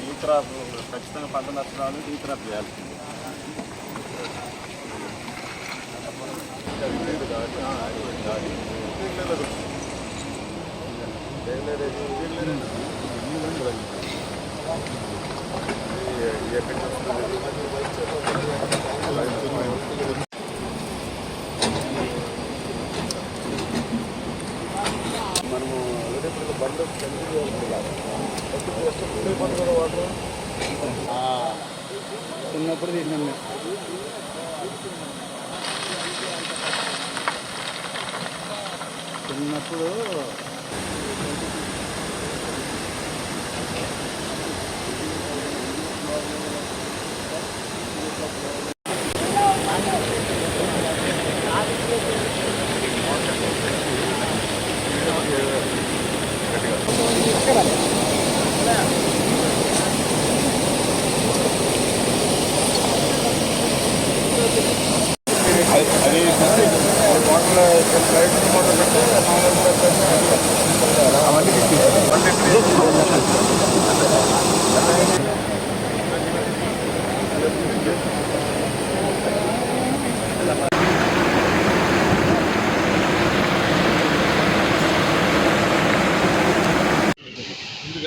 ఈ క్రాప్ ఖచ్చితంగా పంట నష్టం రావాలంటే ఈ క్రాప్ చేయాల్సింది ఎక్కడ ఉన్నప్పుడు వాటర్ తీసినాం మేము. చిన్నప్పుడు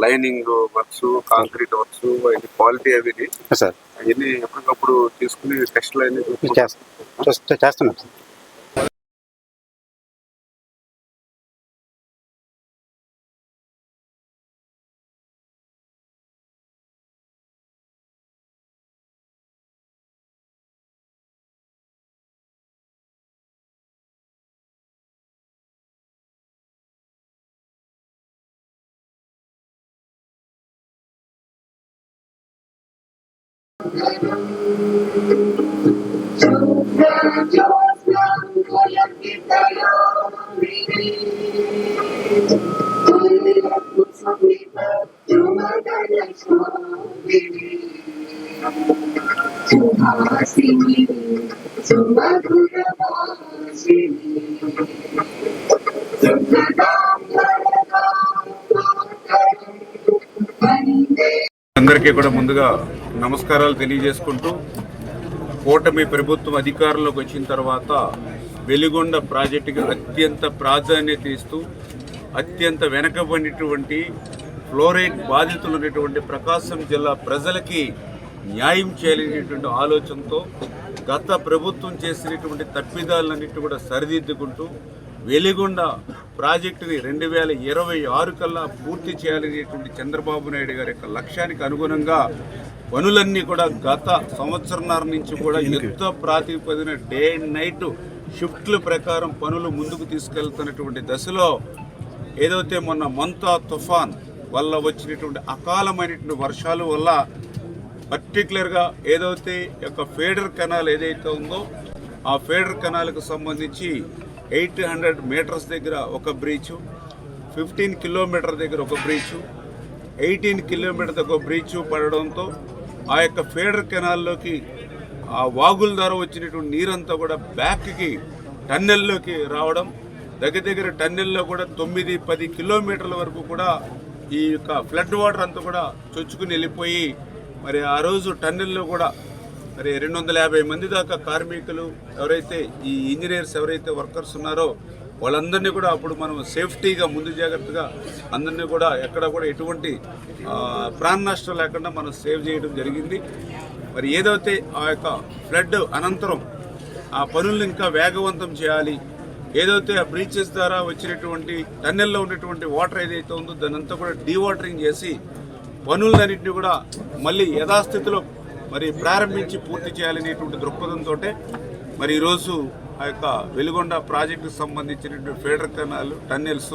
లైనింగ్ వర్క్స్ కాంక్రీట్ వర్క్స్ ఇది క్వాలిటీ అవి సార్ అవన్నీ ఎప్పటికప్పుడు తీసుకుని టెస్ట్లు అన్ని చేస్తాం చేస్తున్నాం సార్ సుహాసిని అందరికీ కూడా ముందుగా నమస్కారాలు తెలియజేసుకుంటూ కూటమి ప్రభుత్వం అధికారంలోకి వచ్చిన తర్వాత వెలిగొండ ప్రాజెక్టుకి అత్యంత ప్రాధాన్యత ఇస్తూ అత్యంత వెనకబడినటువంటి ఫ్లోరైడ్ బాధితులు ఉన్నటువంటి ప్రకాశం జిల్లా ప్రజలకి న్యాయం చేయాలనేటువంటి ఆలోచనతో గత ప్రభుత్వం చేసినటువంటి తప్పిదాలన్నిటి కూడా సరిదిద్దుకుంటూ వెలిగొండ ప్రాజెక్టుని రెండు వేల ఇరవై ఆరు కల్లా పూర్తి చేయాలనేటువంటి చంద్రబాబు నాయుడు గారి యొక్క లక్ష్యానికి అనుగుణంగా పనులన్నీ కూడా గత సంవత్సరంన్నర నుంచి కూడా యుద్ధ ప్రాతిపదిన డే అండ్ నైట్ షిఫ్ట్ల ప్రకారం పనులు ముందుకు తీసుకెళ్తున్నటువంటి దశలో ఏదైతే మొన్న మంతా తుఫాన్ వల్ల వచ్చినటువంటి అకాలమైనటువంటి వర్షాల వల్ల పర్టికులర్గా ఏదైతే యొక్క ఫేడర్ కెనాల్ ఏదైతే ఉందో ఆ ఫేడర్ కెనాల్కు సంబంధించి ఎయిట్ హండ్రెడ్ మీటర్స్ దగ్గర ఒక బ్రీచు ఫిఫ్టీన్ కిలోమీటర్ దగ్గర ఒక బ్రీచు ఎయిటీన్ కిలోమీటర్ దగ్గర ఒక బ్రీచు పడడంతో ఆ యొక్క ఫేడర్ కెనాల్లోకి ఆ వాగుల ద్వారా వచ్చినటువంటి నీరంతా కూడా బ్యాక్కి టన్నెల్లోకి రావడం దగ్గర దగ్గర టన్నెల్లో కూడా తొమ్మిది పది కిలోమీటర్ల వరకు కూడా ఈ యొక్క ఫ్లడ్ వాటర్ అంతా కూడా చొచ్చుకుని వెళ్ళిపోయి మరి ఆ రోజు టన్నెల్లో కూడా మరి రెండు వందల యాభై మంది దాకా కార్మికులు ఎవరైతే ఈ ఇంజనీర్స్ ఎవరైతే వర్కర్స్ ఉన్నారో వాళ్ళందరినీ కూడా అప్పుడు మనం సేఫ్టీగా ముందు జాగ్రత్తగా అందరినీ కూడా ఎక్కడ కూడా ఎటువంటి ప్రాణ నష్టం లేకుండా మనం సేవ్ చేయడం జరిగింది. మరి ఏదైతే ఆ యొక్క ఫ్లడ్ అనంతరం ఆ పనులను ఇంకా వేగవంతం చేయాలి ఏదైతే ఆ బ్రీచెస్ ద్వారా వచ్చినటువంటి టన్నెల్లో ఉన్నటువంటి వాటర్ ఏదైతే ఉందో దానంతా కూడా డీవాటరింగ్ చేసి పనులన్నింటినీ కూడా మళ్ళీ యథాస్థితిలో మరి ప్రారంభించి పూర్తి చేయాలనేటువంటి దృక్పథంతో మరి ఈరోజు ఆ యొక్క వెలుగొండ ప్రాజెక్టుకు సంబంధించినటువంటి ఫీడర్ కెనాల్ టన్నెల్స్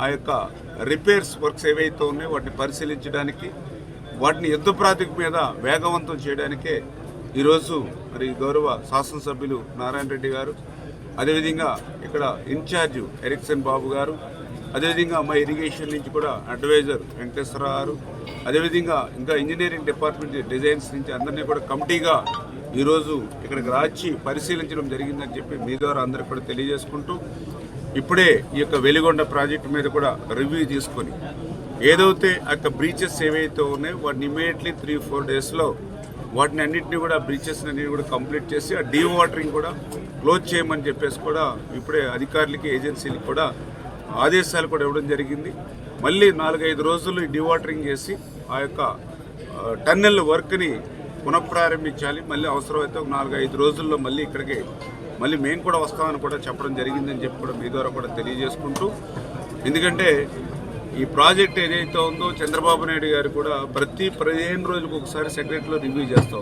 ఆ యొక్క రిపేర్స్ వర్క్స్ ఏవైతే ఉన్నాయో వాటిని పరిశీలించడానికి వాటిని యుద్ధ ప్రాతిక మీద వేగవంతం చేయడానికే ఈరోజు మరి గౌరవ శాసనసభ్యులు నారాయణ రెడ్డి గారు అదేవిధంగా ఇక్కడ ఇన్ఛార్జ్ ఎరిక్సన్ బాబు గారు అదేవిధంగా మా ఇరిగేషన్ నుంచి కూడా అడ్వైజర్ వెంకటేశ్వరరావు గారు అదేవిధంగా ఇంకా ఇంజనీరింగ్ డిపార్ట్మెంట్ డిజైన్స్ నుంచి అందరినీ కూడా కమిటీగా ఈరోజు ఇక్కడికి రాచి పరిశీలించడం జరిగిందని చెప్పి మీ ద్వారా అందరికి కూడా తెలియజేసుకుంటూ ఇప్పుడే ఈ యొక్క వెలిగొండ ప్రాజెక్టు మీద కూడా రివ్యూ తీసుకొని ఏదైతే ఆ యొక్క బ్రీచెస్ ఏవైతే ఉన్నాయో వాటిని ఇమీడియట్లీ త్రీ ఫోర్ డేస్లో వాటిని అన్నింటినీ కూడా బ్రీచెస్ అన్నింటినీ కూడా కంప్లీట్ చేసి ఆ డీ వాటరింగ్ కూడా క్లోజ్ చేయమని చెప్పేసి కూడా ఇప్పుడే అధికారులకి ఏజెన్సీలకు కూడా ఆదేశాలు కూడా ఇవ్వడం జరిగింది. మళ్ళీ నాలుగైదు రోజులు డివాటరింగ్ చేసి ఆ యొక్క టన్నెల్ వర్క్ని పునఃప్రారంభించాలి. మళ్ళీ అవసరమైతే ఒక నాలుగు ఐదు రోజుల్లో మళ్ళీ ఇక్కడికి మళ్ళీ మేము కూడా వస్తామని కూడా చెప్పడం జరిగిందని చెప్పి కూడా మీ ద్వారా కూడా తెలియజేసుకుంటూ ఎందుకంటే ఈ ప్రాజెక్ట్ ఏదైతే ఉందో చంద్రబాబు నాయుడు గారు కూడా ప్రతి పదిహేను రోజులకు ఒకసారి సెక్రటరీలో రివ్యూ చేస్తూ